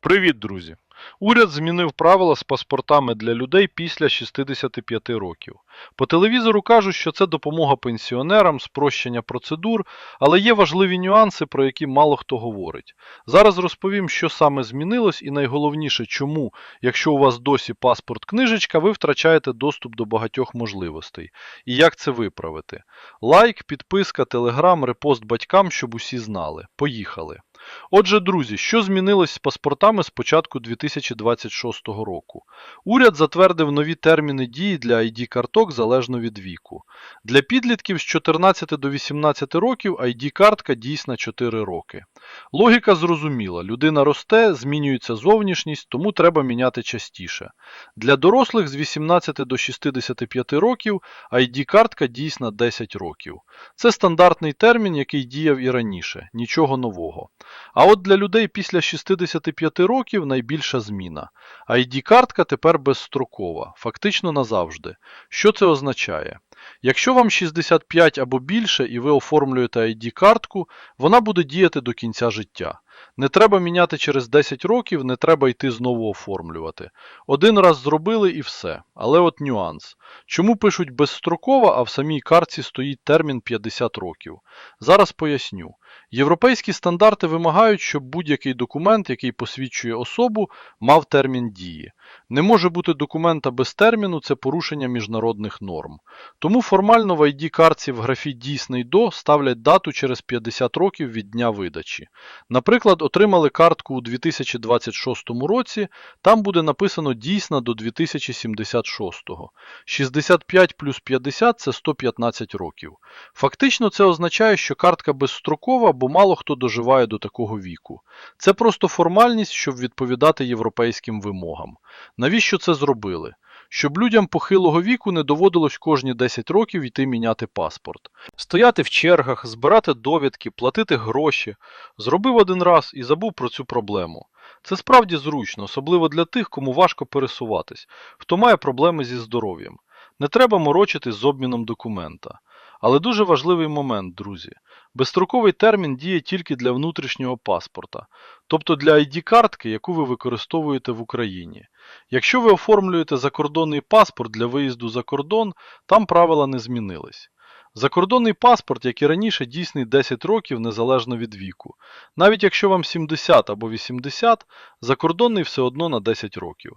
Привіт, друзі! Уряд змінив правила з паспортами для людей після 65 років. По телевізору кажуть, що це допомога пенсіонерам, спрощення процедур, але є важливі нюанси, про які мало хто говорить. Зараз розповім, що саме змінилось, і найголовніше, чому, якщо у вас досі паспорт книжечка, ви втрачаєте доступ до багатьох можливостей. І як це виправити. Лайк, підписка, телеграм, репост батькам, щоб усі знали. Поїхали! Отже, друзі, що змінилось з паспортами з початку 2026 року? Уряд затвердив нові терміни дії для ID-карток залежно від віку. Для підлітків з 14 до 18 років ID-картка дійсна 4 роки. Логіка зрозуміла, людина росте, змінюється зовнішність, тому треба міняти частіше. Для дорослих з 18 до 65 років ID-картка дійсна 10 років. Це стандартний термін, який діяв і раніше, нічого нового. А от для людей після 65 років найбільша зміна. ID-картка тепер безстрокова, фактично назавжди. Що це означає? Якщо вам 65 або більше і ви оформлюєте ID-картку, вона буде діяти до кінця життя. Не треба міняти через 10 років, не треба йти знову оформлювати. Один раз зробили і все. Але от нюанс. Чому пишуть безстрокова, а в самій картці стоїть термін 50 років? Зараз поясню. Європейські стандарти вимагають, щоб будь-який документ, який посвідчує особу, мав термін дії. Не може бути документа без терміну, це порушення міжнародних норм. Тому формально в ID-картці в графі дійсний до ставлять дату через 50 років від дня видачі. Наприклад, отримали картку у 2026 році, там буде написано дійсна до 2076. 65 плюс 50 це 115 років. Фактично це означає, що картка безстрокова, бо мало хто доживає до такого віку. Це просто формальність, щоб відповідати європейським вимогам. Навіщо це зробили? Щоб людям похилого віку не доводилось кожні 10 років йти міняти паспорт. Стояти в чергах, збирати довідки, платити гроші. Зробив один раз і забув про цю проблему. Це справді зручно, особливо для тих, кому важко пересуватись, хто має проблеми зі здоров'ям. Не треба морочитись з обміном документа. Але дуже важливий момент, друзі. Безстроковий термін діє тільки для внутрішнього паспорта, тобто для ID-картки, яку ви використовуєте в Україні. Якщо ви оформлюєте закордонний паспорт для виїзду за кордон, там правила не змінились. Закордонний паспорт, як і раніше, дійсний 10 років незалежно від віку. Навіть якщо вам 70 або 80, закордонний все одно на 10 років.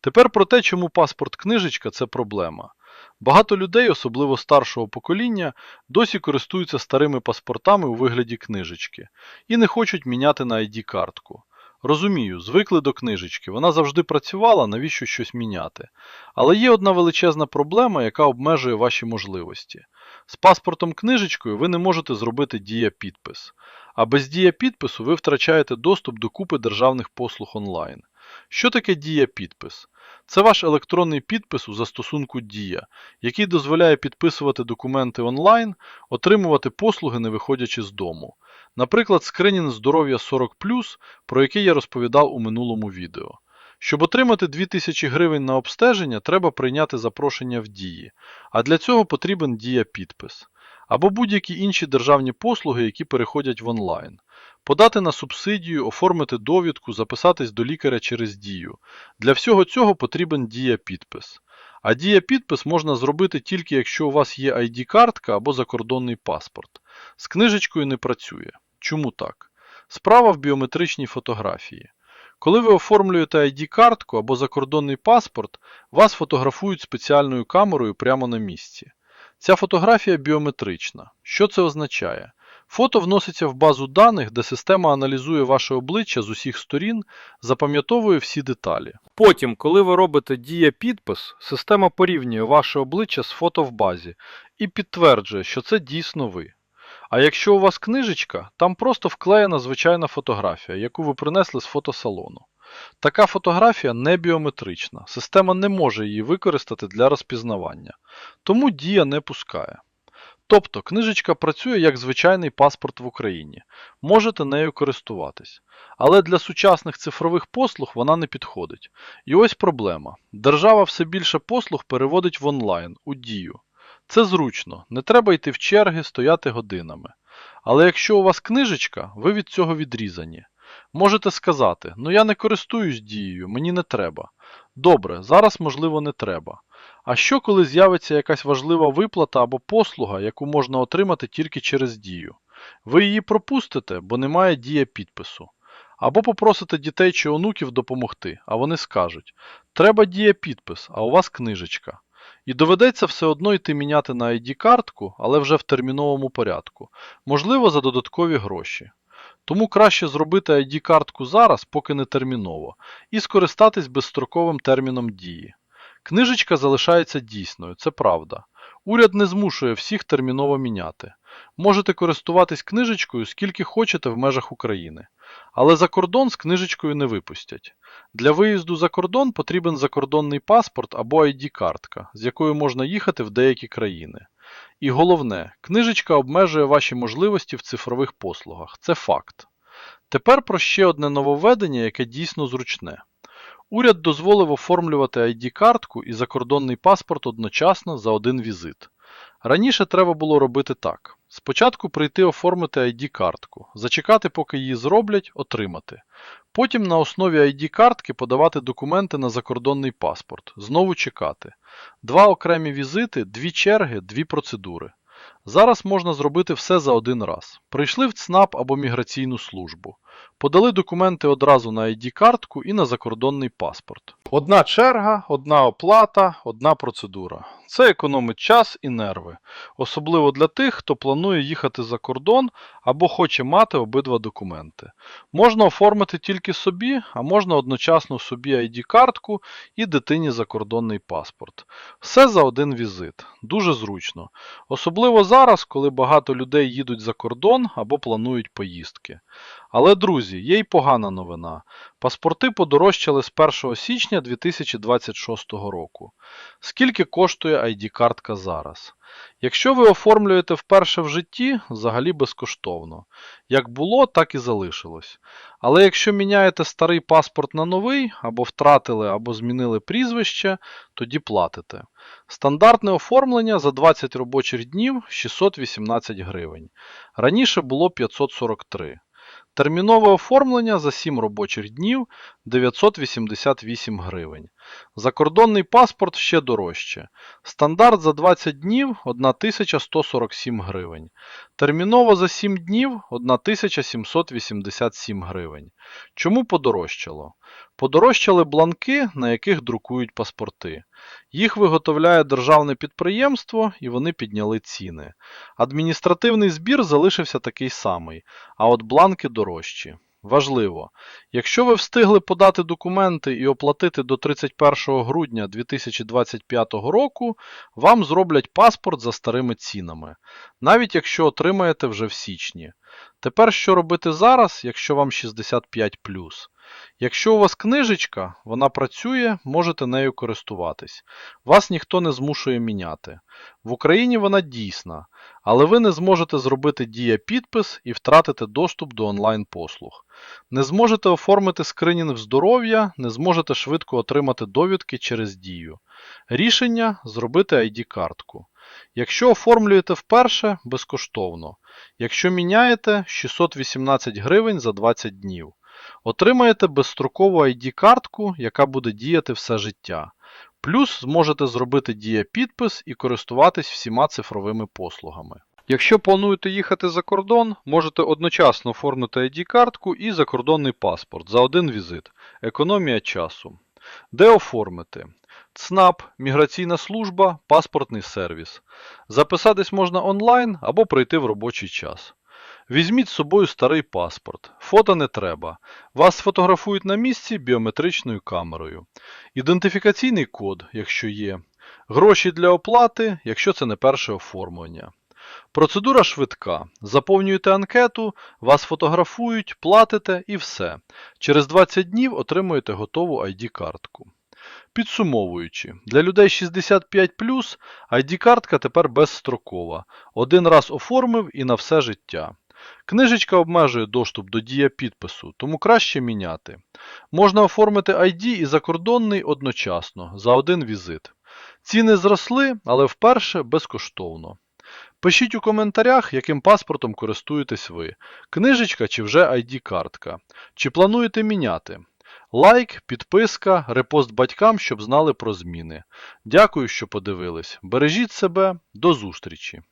Тепер про те, чому паспорт книжечка це проблема. Багато людей, особливо старшого покоління, досі користуються старими паспортами у вигляді книжечки і не хочуть міняти на ID-картку. Розумію, звикли до книжечки, вона завжди працювала, навіщо щось міняти. Але є одна величезна проблема, яка обмежує ваші можливості. З паспортом книжечкою ви не можете зробити дія-підпис. А без дія-підпису ви втрачаєте доступ до купи державних послуг онлайн. Що таке дія-підпис? Це ваш електронний підпис у застосунку Дія, який дозволяє підписувати документи онлайн, отримувати послуги, не виходячи з дому. Наприклад, скринінг здоров'я 40, про який я розповідав у минулому відео. Щоб отримати 2000 гривень на обстеження, треба прийняти запрошення в Дії, а для цього потрібен Дія-підпис. Або будь-які інші державні послуги, які переходять в онлайн. Подати на субсидію, оформити довідку, записатись до лікаря через Дію. Для всього цього потрібен Дія-підпис. А Дія-підпис можна зробити тільки якщо у вас є ID-картка або закордонний паспорт. З книжечкою не працює. Чому так? Справа в біометричній фотографії. Коли ви оформлюєте ID-картку або закордонний паспорт, вас фотографують спеціальною камерою прямо на місці. Ця фотографія біометрична. Що це означає? Фото вноситься в базу даних, де система аналізує ваше обличчя з усіх сторін, запам'ятовує всі деталі. Потім, коли ви робите дія-підпис, система порівнює ваше обличчя з фото в базі і підтверджує, що це дійсно ви. А якщо у вас книжечка, там просто вклеєна звичайна фотографія, яку ви принесли з фотосалону. Така фотографія не біометрична, система не може її використати для розпізнавання, тому дія не пускає. Тобто книжечка працює як звичайний паспорт в Україні, можете нею користуватись. Але для сучасних цифрових послуг вона не підходить. І ось проблема. Держава все більше послуг переводить в онлайн, у дію. Це зручно, не треба йти в черги, стояти годинами. Але якщо у вас книжечка, ви від цього відрізані. Можете сказати, ну я не користуюсь дією, мені не треба. Добре, зараз можливо не треба. А що коли з'явиться якась важлива виплата або послуга, яку можна отримати тільки через дію? Ви її пропустите, бо немає дія підпису. Або попросите дітей чи онуків допомогти, а вони скажуть: треба дія підпис, а у вас книжечка. І доведеться все одно йти міняти на ID-картку, але вже в терміновому порядку, можливо, за додаткові гроші. Тому краще зробити ID-картку зараз, поки не терміново, і скористатись безстроковим терміном дії. Книжечка залишається дійсною, це правда. Уряд не змушує всіх терміново міняти. Можете користуватись книжечкою скільки хочете в межах України. Але за кордон з книжечкою не випустять. Для виїзду за кордон потрібен закордонний паспорт або ID-картка, з якою можна їхати в деякі країни. І головне, книжечка обмежує ваші можливості в цифрових послугах. Це факт. Тепер про ще одне нововведення, яке дійсно зручне. Уряд дозволив оформлювати ID-картку і закордонний паспорт одночасно за один візит. Раніше треба було робити так: спочатку прийти оформити ID-картку, зачекати, поки її зроблять, отримати. Потім на основі ID-картки подавати документи на закордонний паспорт, знову чекати. Два окремі візити, дві черги, дві процедури. Зараз можна зробити все за один раз. Прийшли в ЦНАП або міграційну службу. Подали документи одразу на ID-картку і на закордонний паспорт. Одна черга, одна оплата, одна процедура. Це економить час і нерви, особливо для тих, хто планує їхати за кордон або хоче мати обидва документи. Можна оформити тільки собі, а можна одночасно собі ID-картку і дитині закордонний паспорт. Все за один візит. Дуже зручно. Особливо зараз, коли багато людей їдуть за кордон або планують поїздки. Але, друзі, є й погана новина. Паспорти подорожчали з 1 січня 2026 року. Скільки коштує ID-картка зараз? Якщо ви оформлюєте вперше в житті, взагалі безкоштовно. Як було, так і залишилось. Але якщо міняєте старий паспорт на новий, або втратили, або змінили прізвище, тоді платите. Стандартне оформлення за 20 робочих днів 618 гривень. Раніше було 543. Термінове оформлення за 7 робочих днів 988 гривень. Закордонний паспорт ще дорожче. Стандарт за 20 днів 1147 гривень. Терміново за 7 днів 1787 гривень. Чому подорожчало? Подорожчали бланки, на яких друкують паспорти. Їх виготовляє державне підприємство і вони підняли ціни. Адміністративний збір залишився такий самий, а от бланки дорожчі. Важливо, якщо ви встигли подати документи і оплатити до 31 грудня 2025 року, вам зроблять паспорт за старими цінами, навіть якщо отримаєте вже в січні. Тепер що робити зараз, якщо вам 65 Якщо у вас книжечка, вона працює, можете нею користуватись. Вас ніхто не змушує міняти. В Україні вона дійсна, але ви не зможете зробити дія підпис і втратите доступ до онлайн-послуг. Не зможете оформити скринінг здоров'я, не зможете швидко отримати довідки через дію. Рішення зробити ID-картку. Якщо оформлюєте вперше, безкоштовно. Якщо міняєте 618 гривень за 20 днів. Отримаєте безстрокову ID-картку, яка буде діяти все життя. Плюс зможете зробити дія-підпис і користуватись всіма цифровими послугами. Якщо плануєте їхати за кордон, можете одночасно оформити ID-картку і закордонний паспорт за один візит. Економія часу. Де оформити? ЦНАП, Міграційна служба, паспортний сервіс. Записатись можна онлайн або прийти в робочий час. Візьміть з собою старий паспорт. Фото не треба. Вас сфотографують на місці біометричною камерою. Ідентифікаційний код, якщо є. Гроші для оплати, якщо це не перше оформлення. Процедура швидка. Заповнюєте анкету, вас фотографують, платите і все. Через 20 днів отримуєте готову ID-картку. Підсумовуючи, для людей 65 ID-картка тепер безстрокова. Один раз оформив і на все життя. Книжечка обмежує доступ до дія підпису, тому краще міняти. Можна оформити ID і закордонний одночасно, за один візит. Ціни зросли, але вперше безкоштовно. Пишіть у коментарях, яким паспортом користуєтесь ви. Книжечка чи вже ID-картка. Чи плануєте міняти? Лайк, підписка, репост батькам, щоб знали про зміни. Дякую, що подивились. Бережіть себе, до зустрічі!